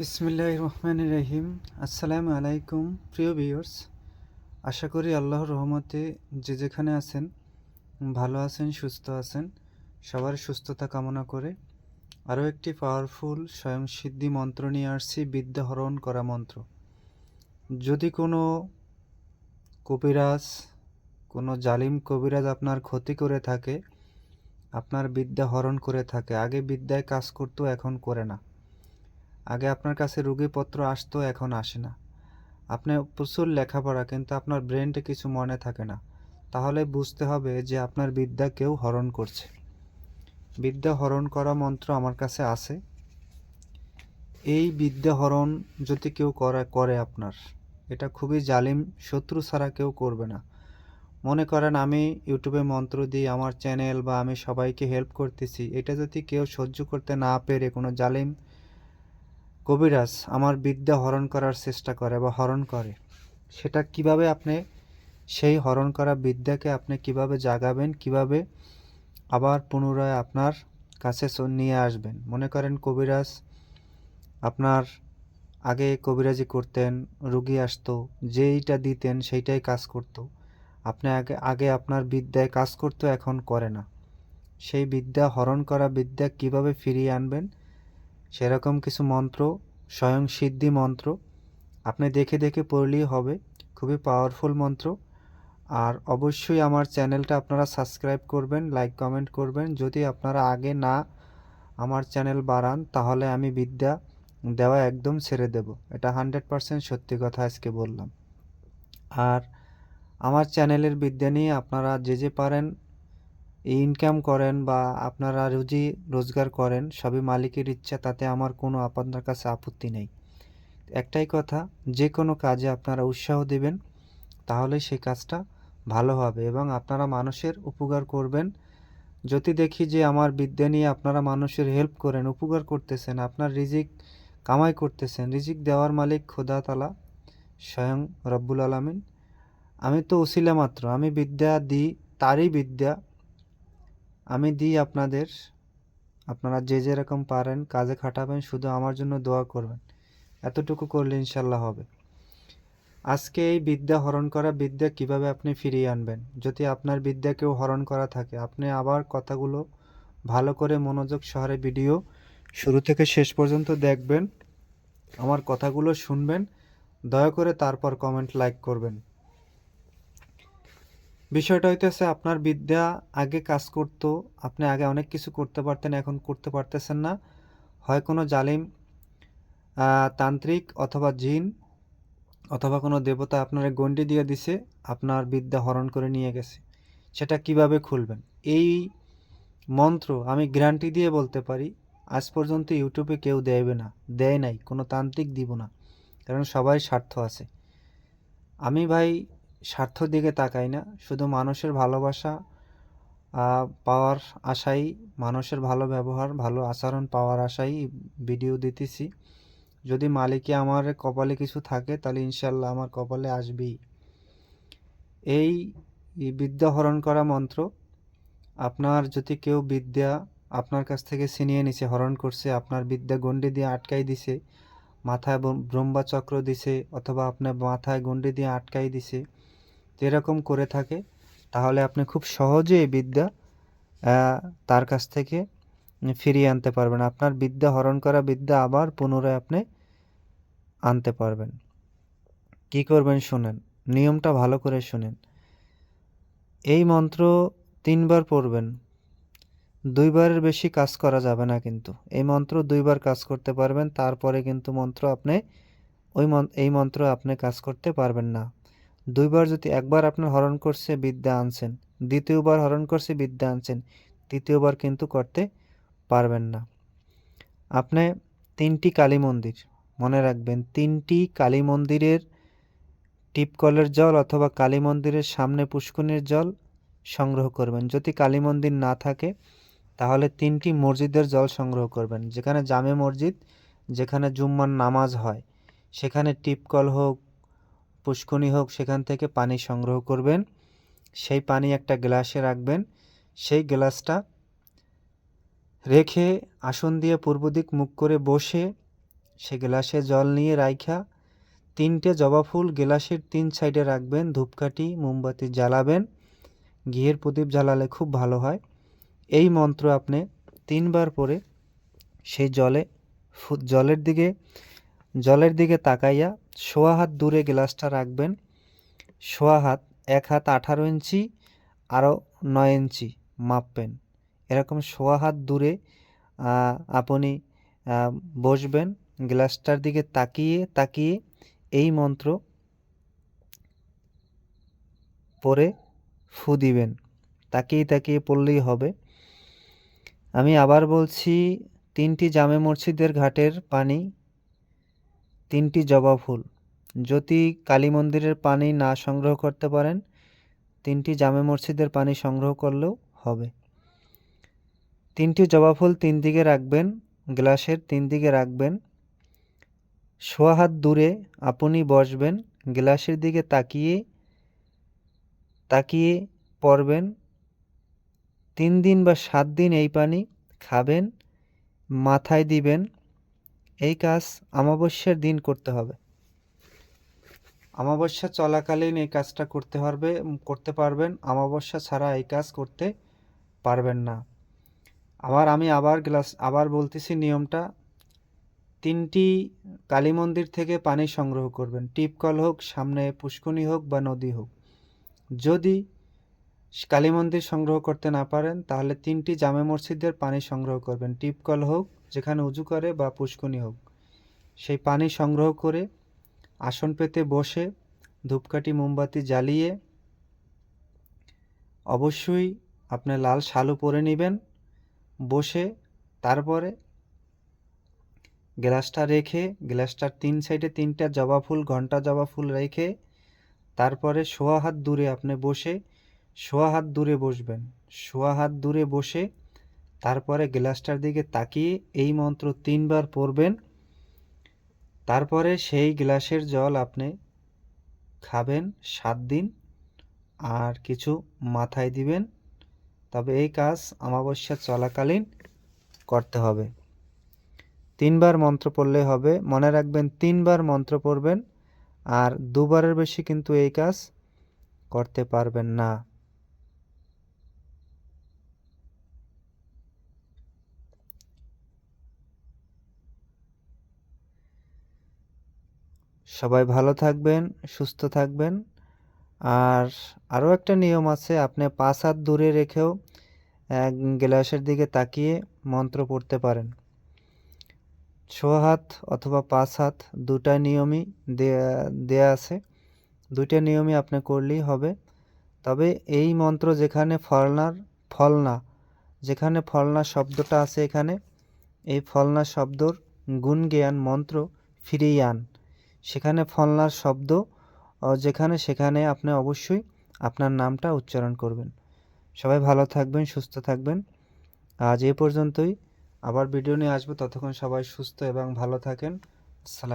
বিসমিল্লাহ রহমান রহিম। আসসালামু আলাইকুম, প্রিয় ভিউয়ার্স। আশা করি আল্লাহর রহমতে যে যেখানে আছেন, ভালো আছেন, সুস্থ আছেন, সবার সুস্থতা কামনা করে আরও একটি পাওয়ারফুল স্বয়ংসিদ্ধি মন্ত্র নিয়ে আসছি, বিদ্যা হরণ করা মন্ত্র। যদি কোনো কবিরাজ, কোনো জালিম কবিরাজ আপনার ক্ষতি করে থাকে, আপনার বিদ্যা হরণ করে থাকে, আগে বিদ্যায় কাজ করতো, এখন করে না। আগে আপনার কাছে রুগীপত্র আসতো, এখন আসে না। আপনি প্রচুর লেখাপড়া, কিন্তু আপনার ব্রেনটা কিছু মনে থাকে না। তাহলে বুঝতে হবে যে আপনার বিদ্যা কেউ হরণ করছে। বিদ্যা হরণ করা মন্ত্র আমার কাছে আছে। এই বিদ্যা হরণ যদি কেউ করা, করে আপনার, এটা খুবই জালিম, শত্রু ছাড়া কেউ করবে না। মনে করেন আমি ইউটিউবে মন্ত্র দিই, আমার চ্যানেল বা আমি সবাইকে হেল্প করতেছি, এটা যদি কেউ সহ্য করতে না পেরে, কোনো জালিম কবিরাজ আমার বিদ্যা হরণ করার চেষ্টা করে বা হরণ করে, সেটা কীভাবে আপনি সেই হরণ করা বিদ্যাকে আপনি কীভাবে জাগাবেন, কীভাবে আবার পুনরায় আপনার কাছে নিয়ে আসবেন? মনে করেন কবিরাজ আপনার আগে কবিরাজি করতেন, রুগী আসতো, যেইটা দিতেন সেইটাই কাজ করতো। আপনি আগে আগে আপনার বিদ্যায় কাজ করতো, এখন করে না। সেই বিদ্যা হরণ করা বিদ্যা কীভাবে ফিরিয়ে আনবেন? সেরকম কিছু মন্ত্র, স্বয়ং সিদ্ধি মন্ত্র, আপনি দেখে দেখে পড়লেই হবে। খুবই পাওয়ারফুল মন্ত্র। আর অবশ্যই আমার চ্যানেলটা আপনারা সাবস্ক্রাইব করবেন লাইক কমেন্ট করবেন। যদি আপনারা আগে না আমার চ্যানেল বাড়ান, তাহলে আমি বিদ্যা দেওয়া একদম ছেড়ে দেব। এটা হান্ড্রেড পারসেন্ট সত্যি কথা আজকে বললাম। আর আমার চ্যানেলের বিদ্যা নিয়ে আপনারা যে যে পারেন ইনকাম করেন বা আপনারা রুজি রোজগার করেন, সবই মালিকের ইচ্ছা, তাতে আমার কোনো আপনার কাছে আপত্তি নেই। একটাই কথা, যে কোনো কাজে আপনারা উৎসাহ দেবেন তাহলে সেই কাজটা ভালো হবে এবং আপনারা মানুষের উপকার করবেন। যদি দেখি যে আমার বিদ্যা নিয়ে আপনারা মানুষের হেল্প করেন, উপকার করতেছেন, আপনার রিজিক কামাই করতেছেন, রিজিক দেওয়ার মালিক খোদা তালা স্বয়ং রব্বুল আলমিন। আমি তো উসিলা মাত্র, আমি বিদ্যা দিই, তারই বিদ্যা আমি দিই আপনাদের, আপনারা যে যেরকম পারেন কাজে খাটাবেন, শুধু আমার জন্য দোয়া করবেন। এতটুকু করলে ইনশাল্লাহ হবে। আজকে এই বিদ্যা হরণ করা বিদ্যা কীভাবে আপনি ফিরিয়ে আনবেন? যদি আপনার বিদ্যা কেউ হরণ করা থাকে, আপনি আবার কথাগুলো ভালো করে মনোযোগ সহরে ভিডিও শুরু থেকে শেষ পর্যন্ত দেখবেন, আমার কথাগুলো শুনবেন, দয়া করে তারপর কমেন্ট লাইক করবেন। বিষয়টা হইতেছে আপনার বিদ্যা আগে কাজ করতো, আপনি আগে অনেক কিছু করতে পারতেন, এখন করতে পারতেছেন না। হয় কোনো জালিম তান্ত্রিক অথবা জিন অথবা কোনো দেবতা আপনার গণ্ডি দিয়ে দিছে, আপনার বিদ্যা হরণ করে নিয়ে গেছে। সেটা কীভাবে খুলবেন? এই মন্ত্র আমি গ্যারান্টি দিয়ে বলতে পারি, আজ পর্যন্ত ইউটিউবে কেউ দেবে না, দেয় নাই, কোনো তান্ত্রিক দিব না, কারণ সবাই স্বার্থ আছে। আমি ভাই স্বার্থ দিকে তাকাই না। শুধু মানুষের ভালোবাসা পাওয়ার আশাই মানুষের ভালো ব্যবহার, ভালো আচরণ পাওয়ার আশাই ভিডিও দিতেছি। যদি মালিকে আমার কপালে কিছু থাকে, তাহলে ইনশাল্লাহ আমার কপালে আসবেই। এই এই বিদ্যা হরণ করা মন্ত্র, আপনার যদি কেউ বিদ্যা আপনার কাছ থেকে ছিনিয়ে নিছে, হরণ করছে, আপনার বিদ্যা গণ্ডি দিয়ে আটকাই দিছে, মাথায় ব্রহ্ম- ব্রহ্মাচক্র দিছে, অথবা আপনার মাথায় গণ্ডি দিয়ে আটকাই দিছে যেরকম করে থাকে, তাহলে আপনি খুব সহজে এই বিদ্যা তার কাছ থেকে ফিরিয়ে আনতে পারবেন। আপনার বিদ্যা, হরণ করা বিদ্যা আবার পুনরায় আপনি আনতে পারবেন। কি করবেন শুনেন, নিয়মটা ভালো করে শুনেন। এই মন্ত্র তিনবার পড়বেন, দুইবারের বেশি কাজ করা যাবে না কিন্তু। এই মন্ত্র দুইবার কাজ করতে পারবেন, তারপরে কিন্তু মন্ত্র আপনি, ওই এই মন্ত্র আপনি কাজ করতে পারবেন না। দুইবার যদি একবার আপনার হরণ করছে, বিদ্যা আনছেন। দ্বিতীয়বার হরণ করছে, বিদ্যা আনছেন। তৃতীয়বার কিন্তু করতে পারবেন না। আপনি তিনটি কালী মন্দির, মনে রাখবেন, তিনটি কালী মন্দিরের টিপকলের জল অথবা কালী মন্দিরের সামনে পুষ্কনির জল সংগ্রহ করবেন। যদি কালী মন্দির না থাকে, তাহলে তিনটি মসজিদের জল সংগ্রহ করবেন। যেখানে জামে মসজিদ, যেখানে জুম্মার নামাজ হয়, সেখানে টিপকল হোক পুষ্কনি হোক, সেখান থেকে পানি সংগ্রহ করবেন। সেই পানি একটা গ্লাসে রাখবেন। সেই গ্লাসটা রেখে আসন দিয়ে পূর্ব দিক মুখ করে বসে সে গ্লাসে জল নিয়ে রাইখা তিনটে জবা ফুল গ্লাসের তিন সাইডে রাখবেন, ধূপকাঠি, মোমবাতি জ্বালাবেন। ঘিয়ের প্রদীপ জ্বালালে খুব ভালো হয়। এই মন্ত্র আপনি তিনবার পরে সেই জলে জলের দিকে জলের দিকে তাকাইয়া সোয়া হাত দূরে গ্লাসটা রাখবেন। সোয়া হাত এক হাত আঠারো ইঞ্চি আরও নয় ইঞ্চি মাপবেন। এরকম সোয়া হাত দূরে আপনি বসবেন। গ্লাসটার দিকে তাকিয়ে তাকিয়ে এই মন্ত্র পরে ফু দিবেন। তাকিয়ে তাকিয়ে পড়লেই হবে। আমি আবার বলছি, তিনটি জামে মসজিদের ঘাটের পানি তিনটি জবা ফুল। যদি কালী মন্দিরের পানি না সংগ্রহ করতে পারেন, তিনটি জামে মসজিদের পানি সংগ্রহ করলেও হবে। তিনটি জবা ফুল তিন দিকে রাখবেন, গ্লাসের তিন দিকে রাখবেন। সোয়া হাত দূরে আপনি বসবেন, গ্লাসের দিকে তাকিয়ে তাকিয়ে পড়বেন। তিন দিন বা সাত দিন এই পানি খাবেন, মাথায় দিবেন। এই কাজ অমাবস্যার দিন করতে হবে। অমাবস্যা চলাকালীন এই কাজটা করতে পারবে, করতে পারবেন। অমাবস্যা ছাড়া এই কাজ করতে পারবেন না। আবার আমি আবার গ্লাস, আবার বলতেছি নিয়মটা। তিনটি কালী মন্দির থেকে পানি সংগ্রহ করবেন। টিপকল হোক, সামনে পুষ্কনি হোক বা নদী হোক। যদি কালী মন্দির সংগ্রহ করতে না পারেন, তাহলে তিনটি জামে মসজিদের পানি সংগ্রহ করবেন। টিপকল হোক যেখানে উজু করে বা পুষ্কনি হোক। সেই পানি সংগ্রহ করে আসন পেতে বসে ধূপকাঠি, মোমবাতি জ্বালিয়ে অবশ্যই আপনি লাল শালু পরে নেবেন। বসে তারপরে গ্লাসটা রেখে, গ্লাসটার তিন সাইডে তিনটা জবা ফুল, ঘণ্টা জবা ফুল রেখে তারপরে সোয়া হাত দূরে আপনি বসে সোয়া হাত দূরে বসবেন। সোয়া হাত দূরে বসে তারপরে গ্লাসটার দিকে তাকিয়ে এই মন্ত্র তিনবার পড়বেন। তারপরে সেই গ্লাসের জল আপনি খাবেন সাত দিন আর কিছু মাথায় দিবেন। তবে এই কাজ অমাবস্যা চলাকালীন করতে হবে। তিনবার মন্ত্র পড়লে হবে। মনে রাখবেন তিনবার মন্ত্র পড়বেন আর দুবারের বেশি কিন্তু এই কাজ করতে পারবেন না। সবাই ভালো থাকবেন, সুস্থ থাকবেন। আর আরও একটা নিয়ম আছে, আপনি পাঁচ হাত দূরে রেখেও এক গ্লাসের দিকে তাকিয়ে মন্ত্র পড়তে পারেন। ছ হাত অথবা পাঁচ হাত দুটা নিয়মই দেয়া আছে। দুইটা নিয়মই আপনি করলেই হবে। তবে এই মন্ত্র যেখানে ফলনার, ফলনা, যেখানে ফলনা শব্দটা আছে এখানে, এই ফলনা শব্দর গুণ জ্ঞান মন্ত্র ফিরিয়ে আন। সেখানে ফলনার শব্দ যেখানে সেখানে আপনি অবশ্যই আপনার নামটা উচ্চারণ করবেন। সবাই ভালো থাকবেন, সুস্থ থাকবেন। আজ এ পর্যন্তই। আবার ভিডিও নিয়ে আসব। ততক্ষণ সবাই সুস্থ এবং ভালো থাকেন। সালাম।